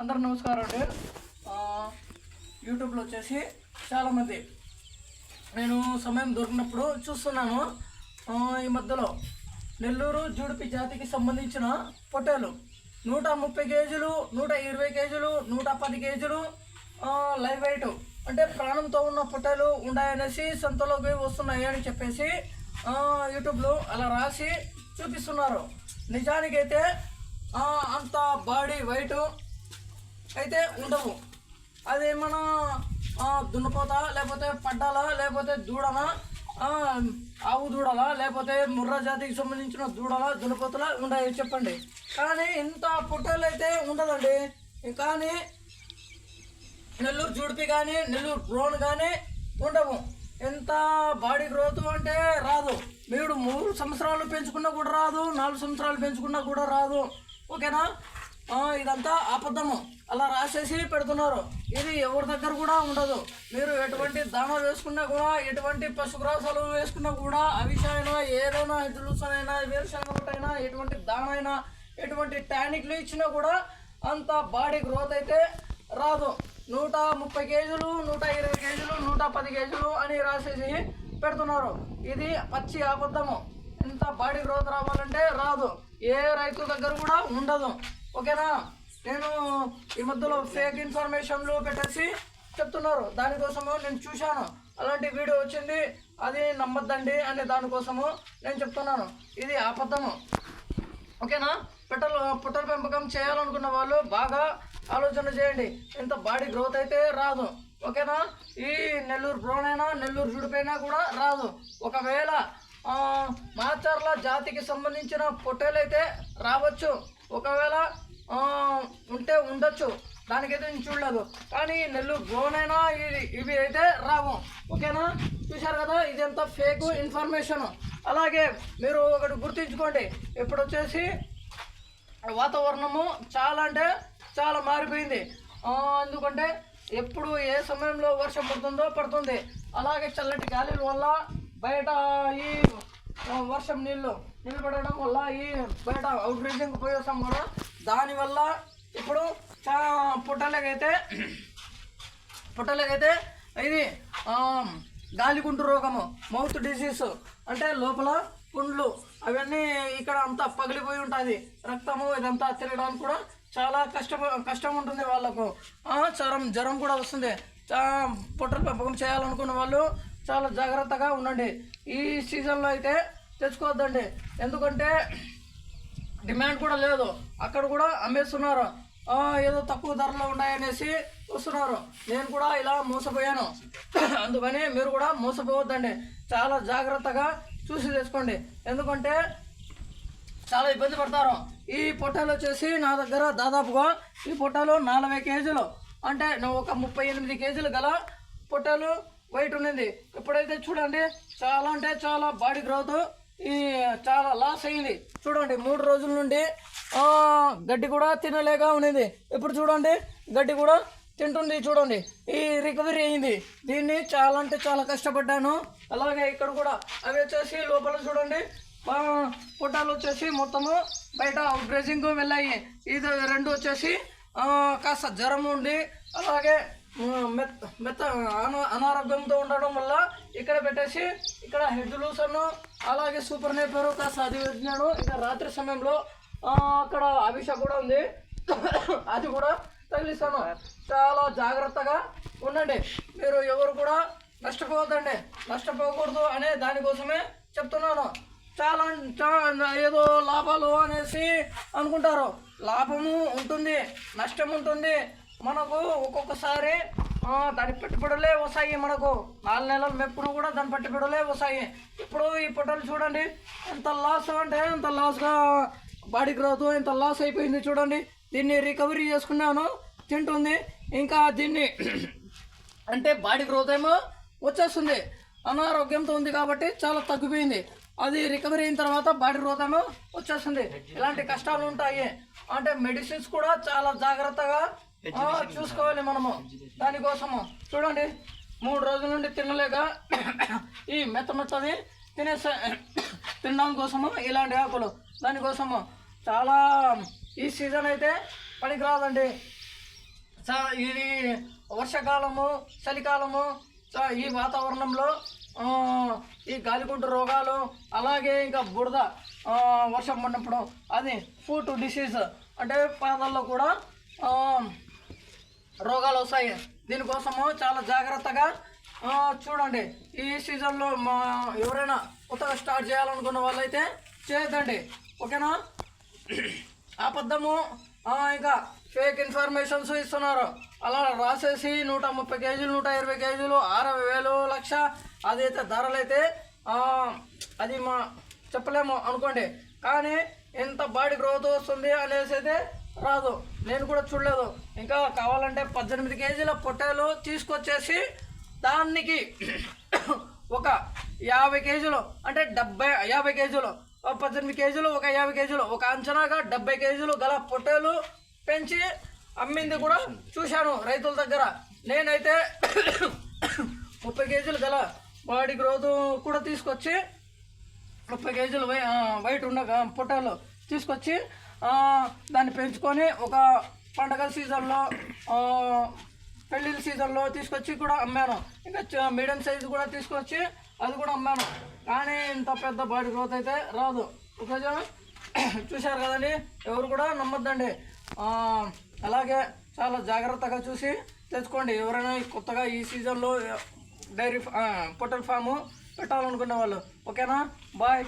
అందరు నమస్కారం అండి. యూట్యూబ్లో వచ్చేసి చాలామంది. నేను సమయం దొరికినప్పుడు చూస్తున్నాను. ఈ మధ్యలో నెల్లూరు జూడిపి జాతికి సంబంధించిన పొట్టేలు. నూట ముప్పై కేజీలు నూట ఇరవై కేజీలు నూట పది కేజీలు లైవ్ వెయిట్. అంటే ప్రాణంతో ఉన్న పొట్టేలు ఉన్నాయనేసి సంతలోకి వస్తున్నాయి అని చెప్పేసి యూట్యూబ్లో అలా రాసి చూపిస్తున్నారు. నిజానికైతే అంత బాడీ వెయిట్ అయితే ఉండవు. అది మన దున్నపోతా లేకపోతే పడ్డాలా లేకపోతే దూడనా ఆవు దూడలా లేకపోతే ముర్రా జాతికి సంబంధించిన దూడలా దున్నపోతలా ఉండాయి చెప్పండి. కానీ ఇంత పుట్టలు అయితే ఉండదండి. కానీ నెల్లూరు జుడిపి కానీ నెల్లూరు డ్రోన్ కానీ ఉండవు. ఎంత బాడీ గ్రోత్ అంటే రాదు. మీరు మూడు సంవత్సరాలు పెంచుకున్నా కూడా రాదు నాలుగు సంవత్సరాలు పెంచుకున్నా కూడా రాదు. ఓకేనా? ఇదంతా అబద్ధము. అలా రాసేసి పెడుతున్నారు. ఇది ఎవరి దగ్గర కూడా ఉండదు. మీరు ఎటువంటి దాన వేసుకున్నా కూడా ఎటువంటి పశుగ్రాసాలు వేసుకున్నా కూడా అవిషైనా ఏదైనా జులుసనైనా వేరుశనగపట్టైనా ఎటువంటి దానైనా ఎటువంటి టానిక్లు ఇచ్చినా కూడా అంత బాడీ గ్రోత్ అయితే రాదు. నూట ముప్పై కేజీలు నూట ఇరవై కేజీలు నూట పది కేజీలు అని రాసేసి పెడుతున్నారు. ఇది పచ్చి అబద్ధము. ఇంత బాడీ గ్రోత్ రావాలంటే రాదు. ఏ రైతు దగ్గర కూడా ఉండదు. ఓకేనా? నేను ఈ మధ్యలో ఫేక్ ఇన్ఫర్మేషన్లు పెట్టేసి చెప్తున్నారు. దానికోసము నేను చూశాను. అలాంటి వీడియో వచ్చింది. అది నమ్మద్దండి అనే దానికోసము నేను చెప్తున్నాను. ఇది అబద్ధము. ఓకేనా? పిట్టలు పుట్టల పెంపకం చేయాలనుకున్న వాళ్ళు బాగా ఆలోచన చేయండి. ఇంత బాడీ గ్రోత్ అయితే రాదు. ఓకేనా? ఈ నెల్లూరు బ్రోనైనా నెల్లూరు జుడిపైనా కూడా రాదు. ఒకవేళ మాచర్ల జాతికి సంబంధించిన పొట్టేలు అయితే రావచ్చు. ఒకవేళ ఉంటే ఉండొచ్చు. దానికైతే నేను చూడలేదు. కానీ నెల్లూరు గోనైనా ఇది ఇవి- అయితే రావు. ఓకేనా? చూశారు కదా? ఇదంతా ఫేక్ ఇన్ఫర్మేషన్ అలాగే మీరు ఒకటి గుర్తుంచుకోండి. ఇప్పుడు వచ్చేసి వాతావరణము చాలా అంటే చాలా మారిపోయింది. ఎందుకంటే ఎప్పుడు ఏ సమయంలో వర్షం పడుతుందో పడుతుంది. అలాగే చల్లటి గాలి వల్ల బయట ఈ వర్షం నీళ్ళు నిలబడడం వల్ల ఈ బయట అవుట్ రీజింగ్ పోయేసాం కూడా దానివల్ల ఇప్పుడు చా పుట్టలకైతే పుట్టలకైతే ఇది గాలిగుంటు రోగము మౌత్ డిసీజ్ అంటే లోపల పుండ్లు అవన్నీ ఇక్కడ అంతా పగిలిపోయి ఉంటుంది. రక్తము ఇదంతా తిరగడానికి కూడా చాలా కష్టం కష్టం ఉంటుంది వాళ్ళకు. జ్వరం జ్వరం కూడా వస్తుంది. చా పొట్టల పెంపకం చేయాలనుకున్న వాళ్ళు చాలా జాగ్రత్తగా ఉండండి. ఈ సీజన్లో అయితే తెచ్చుకోవద్దండి. ఎందుకంటే డిమాండ్ కూడా లేదు. అక్కడ కూడా అమ్మేస్తున్నారు. ఏదో తక్కువ ధరలో ఉన్నాయనేసి వస్తున్నారు. నేను కూడా ఇలా మోసపోయాను. అందుకని మీరు కూడా మోసపోవద్దండి. చాలా జాగ్రత్తగా చూసి తెచ్చుకోండి ఎందుకంటే చాలా ఇబ్బంది పడతారు. ఈ పొట్టాలు వచ్చేసి నా దగ్గర దాదాపుగా ఈ పొట్టాలు నలభై కేజీలు. అంటే నువ్వు ఒక ముప్పై ఎనిమిది కేజీలు గల పొట్టాలు వైట్ ఉన్నది. ఇప్పుడైతే చూడండి. చాలా అంటే చాలా బాడీ గ్రోత్. చాలా లాస్ అయింది. చూడండి మూడు రోజుల నుండి గడ్డి కూడా తినలేక ఉన్నది. ఇప్పుడు చూడండి గడ్డి కూడా తింటుంది చూడండి. ఈ రికవరీ అయింది. దీన్ని చాలా అంటే చాలా కష్టపడ్డాను. అలాగే ఇక్కడ కూడా అవి వచ్చేసి లోపల చూడండి పొట్టాలు వచ్చేసి మొత్తము బయట బ్రెజింగ్ వెళ్ళాయి. ఇది రెండు వచ్చేసి కాస్త జ్వరం ఉండి అలాగే మెత్త మెత్త అనారోగ్యంతో ఉండడం వల్ల ఇక్కడ పెట్టేసి ఇక్కడ హెడ్ లూసన్ అలాగే సూపర్ నేపర్ కాస్త అది పెట్టినాడు ఇంకా రాత్రి సమయంలో అక్కడ అభిష కూడా ఉంది. అది కూడా తగిలిస్తాను. చాలా జాగ్రత్తగా ఉండండి. మీరు ఎవరు కూడా నష్టపోవద్దండి. నష్టపోకూడదు అనే దానికోసమే చెప్తున్నాను. చాలా చాలా ఏదో లాభాలు అనేసి అనుకుంటారు. లాభము ఉంటుంది నష్టం ఉంటుంది. మనకు ఒక్కొక్కసారి దాని పెట్టుబడులే వస్తాయి మనకు. నాలుగు నెలల మెప్పును కూడా దాని పెట్టుబడులే వస్తాయి. ఇప్పుడు ఈ పొట్టలు చూడండి ఎంత లాస్ అంటే ఎంత లాస్గా బాడీ గ్రోత్ ఎంత లాస్ అయిపోయింది చూడండి. దీన్ని రికవరీ చేసుకున్నాను తింటుంది. ఇంకా దీన్ని అంటే బాడీ గ్రోత్ ఏమో వచ్చేస్తుంది. అనారోగ్యంతో ఉంది కాబట్టి చాలా తగ్గిపోయింది. అది రికవరీ అయిన తర్వాత బాడీ గ్రోత్ ఏమో వచ్చేస్తుంది. ఇలాంటి కష్టాలు ఉంటాయి. అంటే మెడిసిన్స్ కూడా చాలా జాగ్రత్తగా చూసుకోవాలి మనము. దానికోసము చూడండి మూడు రోజుల నుండి తినలేక ఈ మెత్త మెత్తది తినేసే తినడం కోసము ఇలాంటి ఆకులు. దానికోసము చాలా ఈ సీజన్ అయితే పనికిరాదండి. ఇది వర్షాకాలము చలికాలము ఈ వాతావరణంలో ఈ గాలికుంటు రోగాలు అలాగే ఇంకా బురద వర్షం పడినప్పుడు అది ఫుట్ డిసీజ్ అంటే పాదాల్లో కూడా రోగాలు వస్తాయి. దీనికోసము చాలా జాగ్రత్తగా చూడండి. ఈ సీజన్లో మా ఎవరైనా కొత్తగా స్టార్ట్ చేయాలనుకున్న వాళ్ళైతే చేయొద్దండి. ఓకేనా? అబద్ధము ఇంకా ఫేక్ ఇన్ఫర్మేషన్స్ ఇస్తున్నారు. అలా రాసేసి నూట ముప్పై కేజీలు నూట ఇరవై కేజీలు అరవై వేలు లక్ష అదైతే ధరలైతే అయితే అది మా చెప్పలేము అనుకోండి. కానీ ఎంత బాడీ గ్రోత్ వస్తుంది అనేసి అయితే రాదు. నేను కూడా చూడలేదు. ఇంకా కావాలంటే పద్దెనిమిది కేజీల పొట్టేలు తీసుకొచ్చేసి దానికి ఒక యాభై కేజీలు అంటే డెబ్బై యాభై కేజీలు పద్దెనిమిది కేజీలు ఒక యాభై కేజీలు ఒక అంచనాగా డెబ్బై కేజీలు గల పొట్టేలు పెంచి అమ్మింది కూడా చూశాను రైతుల దగ్గర. నేనైతే ముప్పై కేజీలు గల బాడీ గ్రోత్ కూడా తీసుకొచ్చి ముప్పై కేజీలు బయట వైట్ ఉన్న పొట్టాలు తీసుకొచ్చి దాన్ని పెంచుకొని ఒక పండగ సీజన్లో పెళ్ళిళ్ళ సీజన్లో తీసుకొచ్చి కూడా అమ్మాను. ఇంకా మీడియం సైజు కూడా తీసుకొచ్చి అది కూడా అమ్మాను. కానీ ఇంత పెద్ద బాడీ గ్రోత్ అయితే రాదు. ఓకేనా చూశారు కదండి ఎవరు కూడా నమ్మొద్దండి. అలాగే చాలా జాగ్రత్తగా చూసి తెచ్చుకోండి. ఎవరైనా కొత్తగా ఈ సీజన్లో డైరీ పొట్టల్ ఫాము పెట్టాలనుకునే వాళ్ళు. ఓకేనా? బాయ్.